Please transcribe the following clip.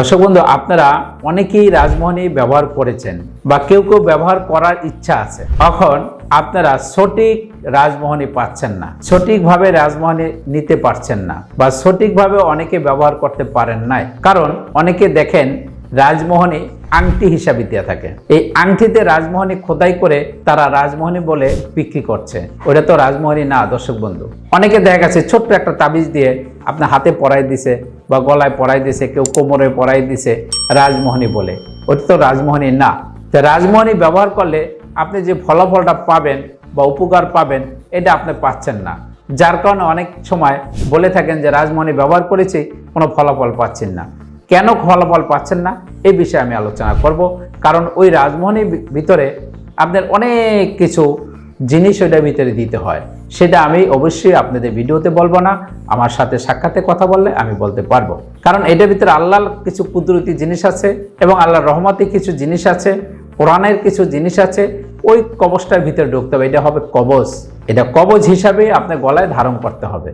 দর্শক বন্ধু, আপনারা অনেকেই রাজমোহনী ব্যবহার করেছেন বা কেউ কেউ ব্যবহার করার ইচ্ছা আছে। তখন আপনারা সঠিক রাজমোহনী পাচ্ছেন না, সঠিকভাবে রাজমোহনী নিতে পারছেন না বা সঠিকভাবে অনেকে ব্যবহার করতে পারেন নাই। কারণ অনেকে দেখেন রাজমোহনী আংটি হিসাবে দিয়ে থাকে। এই আংটিতে রাজমোহনী খোদাই করে তারা রাজমোহনী বলে বিক্রি করছে। ওটা তো রাজমোহনী না, দর্শক বন্ধু। অনেকে দেখা গেছে ছোট্ট একটা তাবিজ দিয়ে আপনার হাতে পরাই দিছে বা গলায় পরাই দিছে, কেউ কোমরে পরাই দিছে, রাজমোহনী বলে। ওটা তো রাজমোহনী না। তো রাজমোহনী ব্যবহার করলে আপনি যে ফলাফলটা পাবেন বা উপকার পাবেন, এটা আপনি পাচ্ছেন না। যার কারণে অনেক সময় বলে থাকেন যে, রাজমোহনী ব্যবহার করেছি, কোনো ফলাফল পাচ্ছেন না। কেন ফলাফল পাচ্ছেন না? এই বিষয়ে আমি আলোচনা করব। কারণ ওই রাজমোহনীর ভিতরে আপনার অনেক কিছু জিনিস ওইটার ভিতরে দিতে হয়। সেটা আমি অবশ্যই আপনাদের ভিডিওতে বলব না। আমার সাথে সাক্ষাতে কথা বললে আমি বলতে পারব। কারণ এটার ভিতরে আল্লাহর কিছু কুদরতি জিনিস আছে এবং আল্লাহর রহমতে কিছু জিনিস আছে, কোরআনের কিছু জিনিস আছে। ওই কবচটার ভিতরে ঢুকতে হবে। এটা হবে কবচ। এটা কবচ হিসাবে আপনার গলায় ধারণ করতে হবে।